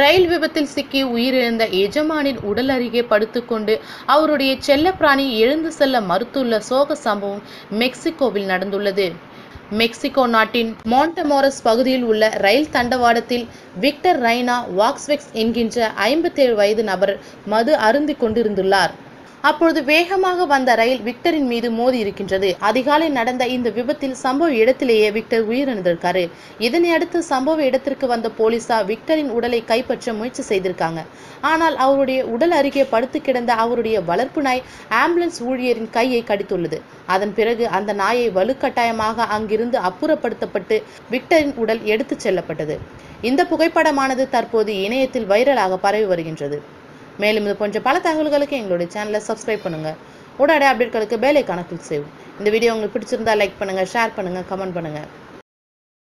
ரயில் விபத்தில் சிக்கி உயிரிழந்த எஜமானின் உடல் அருகே படுத்துக்கொண்டு அவருடைய செல்லப்பிராணி எழுந்து செல்ல மறுத்துள்ள சோக சம்பவம் மெக்சிகோவில் நடந்துள்ளது. மெக்சிகோ நாட்டின் மாண்டமோரஸ் பகுதியில் உள்ள ரயில் தண்டவாளத்தில் விக்டர் ரைனா வாக்ஸ்வெக்ஸ் என்கின்ற ஐம்பத்தேழு வயது நபர் மது அருந்திக் கொண்டிருந்துள்ளார். அப்பொழுது வேகமாக வந்த ரயில் விக்டரின் மீது மோதி இருக்கின்றது. அதிகாலை நடந்த இந்த விபத்தில் சம்பவ இடத்திலேயே விக்டர் உயிரிழந்திருக்காரு. இதனை அடுத்து சம்பவ இடத்திற்கு வந்த போலீசார் விக்டரின் உடலை கைப்பற்ற முயற்சி செய்திருக்காங்க. ஆனால் அவருடைய உடல் அருகே படுத்து கிடந்த அவருடைய வளர்ப்பு நாய் ஆம்புலன்ஸ் ஊழியரின் கையை கடித்துள்ளது. அதன் பிறகு அந்த நாயை வலுக்கட்டாயமாக அங்கிருந்து அப்புறப்படுத்தப்பட்டு விக்டரின் உடல் எடுத்துச் செல்லப்பட்டது. இந்த புகைப்படமானது தற்போது இணையத்தில் வைரலாக பரவி வருகின்றது. மேலும் இது போன்ற பல தகவல்களுக்கு எங்களுடைய சேனலை சப்ஸ்கிரைப் பண்ணுங்க. உடனடி அப்டேட்களுக்கு பெல் ஐக்கான கிளிக் செய்வோம் இந்த வீடியோ உங்களுக்கு பிடிச்சிருந்தா லைக் பண்ணுங்கள் ஷேர் பண்ணுங்கள் கமெண்ட் பண்ணுங்கள்